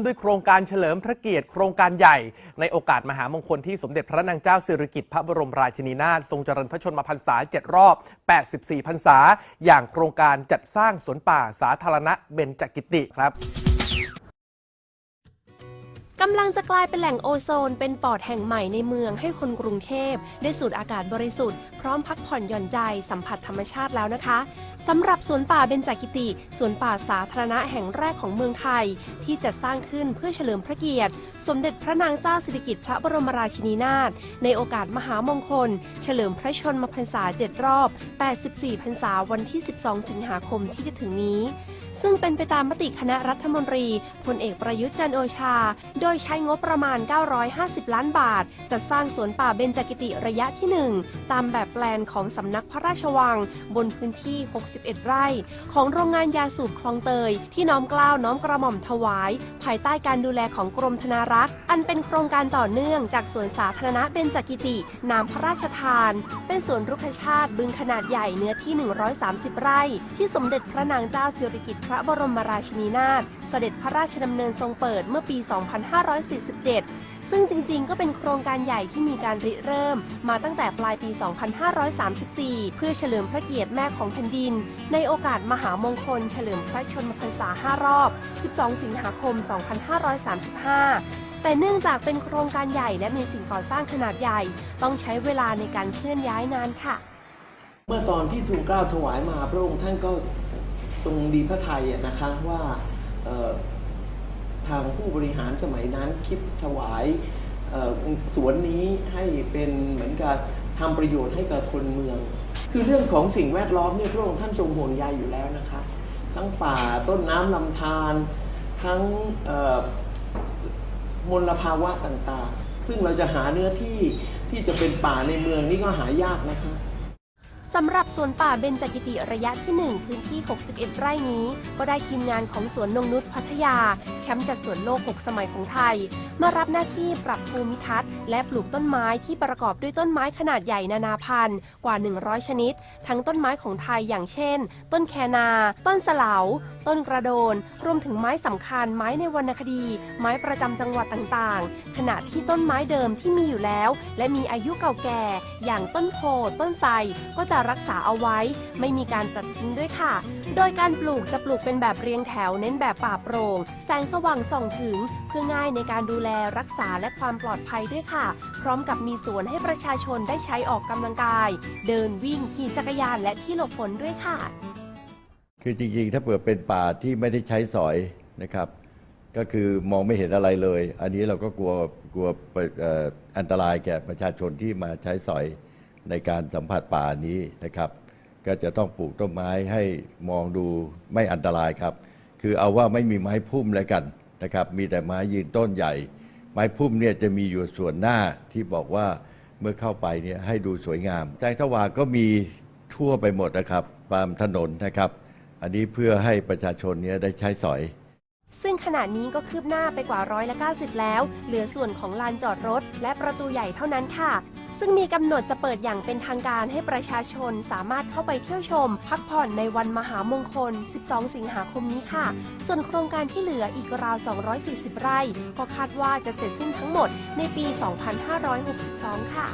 ด้วยโครงการเฉลิมพระเกียรติโครงการใหญ่ ในโอกาสมหามงคลที่สมเด็จพระนางเจ้าสิริกิติ์พระบรมราชินีนาถทรงเจริญพระชนมพรรษา 7 รอบ 84 พรรษา อย่างโครงการจัดสร้างสวนป่าสาธารณะเบญจกิติครับกำลังจะกลายเป็นแหล่งโอโซน เป็นปอดแห่งใหม่ในเมืองให้คนกรุงเทพ ได้สูดอากาศบริสุทธิ์พร้อมพักผ่อนหย่อนใจสัมผัสธรรมชาติแล้วนะคะ สำหรับสวนป่าเบญจกิติ สวนป่าสาธารณะแห่งแรกของเมืองไทย ที่จะสร้างขึ้นเพื่อเฉลิมพระเกียรติ สมเด็จพระนางเจ้าสิริกิติ์พระบรมราชินีนาถในโอกาสมหามงคล เฉลิมพระชนมพรรษา 7 รอบ 84 พรรษาวันที่ 12 สิงหาคมที่จะถึงนี้ ซึ่งเป็นไปตามมติคณะรัฐมนตรีพลเอกประยุทธ์จันโอชา โดยใช้งบประมาณ 950 ล้านบาทจะสร้างสวนป่าเบญจกิติระยะที่ 1 ตามแบบแปลนของสำนักพระราชวัง บนพื้นที่ 61 ไร่ ของโรงงานยาสูบคลองเตย ที่น้อมกล้าวน้อมกระหม่อมถวาย ภายใต้การดูแลของกรมธนารักษ์ อันเป็นโครงการต่อเนื่องจากสวนสาธารณะเบญจกิตินามพระราชทาน เป็นสวนรุกขชาติบึงขนาดใหญ่เนื้อที่ 130 ไร่ ที่สมเด็จพระนางเจ้าสิริกิติ์ระบรมราชินีนาถเสด็จพระราชดำเนินทรงเปิดเมื่อปี 2547 ซึ่งจริงๆ ก็เป็นโครงการใหญ่ที่มีการริเริ่ม มาตั้งแต่ปลายปี 2534 เพื่อเฉลิมพระเกียรติแม่ของแผ่นดิน ในโอกาสมหามงคล เฉลิมพระชนมพรรษา 5 รอบ 12 สิงหาคม 2535แต่เนื่องจากเป็นโครงการใหญ่และมีสิ่งก่อสร้างขนาดใหญ่ ต้องใช้เวลาในการเคลื่อนย้ายนานค่ะ เมื่อตอนที่ทูลเกล้าถวายมาพระองค์ท่านก็ ทรงดีพระไทยนะคะว่าทางผู้บริหารสมัยนั้นคิดถวายสวนนี้ให้เป็นเหมือนกับทำประโยชน์ให้กับคนเมือง คือเรื่องของสิ่งแวดล้อมเนี่ยพระองค์ท่านทรงห่วงใยอยู่แล้วนะคะ ทั้งป่าต้นน้ำลำธารทั้งมลภาวะต่างๆ ซึ่งเราจะหาเนื้อที่ที่จะเป็นป่าในเมืองนี่ก็หายากนะคะ สำหรับสวนป่าเบญจกิติระยะที่ 1 พื้นที่ 61 ไร่นี้ ก็ได้ทีมงานของสวนนงนุษพัทยา แชมป์จัดสวนโลก 6 สมัยของไทย มารับหน้าที่ปรับภูมิทัศน์ และปลูกต้นไม้ที่ประกอบด้วยต้นไม้ขนาดใหญ่นานาพันธุ์กว่า 100 ชนิด ทั้งต้นไม้ของไทยอย่างเช่น ต้นแคนา ต้นสลาว ต้นกระโดน รวมถึงไม้สำคัญไม้ในวรรณคดี ไม้ประจำจังหวัดต่างๆ ขณะที่ต้นไม้เดิมที่มีอยู่แล้ว และมีอายุเก่าแก่ อย่างต้นโพต้นไทรก็จะรักษาเอาไว้ ไม่มีการตัดทิ้งด้วยค่ะ โดยการปลูกจะปลูกเป็นแบบเรียงแถวเน้นแบบป่าโปร่งแสงสว่างส่องถึง เพื่อง่ายในการดูแลรักษาและความปลอดภัยด้วยค่ะ พร้อมกับมีสวนให้ประชาชนได้ใช้ออกกำลังกาย เดินวิ่งขี่จักรยานและที่หลบฝนด้วยค่ะ คือจริงๆ ถ้าเปิดเป็นป่าที่ไม่ได้ใช้สอยนะครับ ก็คือมองไม่เห็นอะไรเลย อันนี้เราก็กลัวกลัวอันตรายแก่ประชาชนที่มาใช้สอยในการสัมผัสป่านี้นะครับ ก็จะต้องปลูกต้นไม้ให้มองดูไม่อันตรายครับ คือเอาว่าไม่มีไม้พุ่มแล้วกันนะครับ มีแต่ไม้ยืนต้นใหญ่ ไม้พุ่มเนี่ยจะมีอยู่ส่วนหน้าที่บอกว่าเมื่อเข้าไปเนี่ยให้ดูสวยงามแสงสว่างก็มีทั่วไปหมดนะครับตามถนนนะครับ อันนี้เพื่อให้ประชาชนเนี้ได้ใช้สอย ซึ่งขณะนี้ก็คืบหน้าไปกว่าร้อยละ90 แล้ว เหลือส่วนของลานจอดรถ และประตูใหญ่เท่านั้นค่ะ ซึ่งมีกำหนดจะเปิดอย่างเป็นทางการให้ประชาชนสามารถเข้าไปเที่ยวชม พักผ่อนในวันมหามงคล 12 สิงหาคมนี้ค่ะ ส่วนโครงการที่เหลืออีกราว 240 ไร่ ก็คาดว่าจะเสร็จสิ้นทั้งหมดในปี 2562 ค่ะ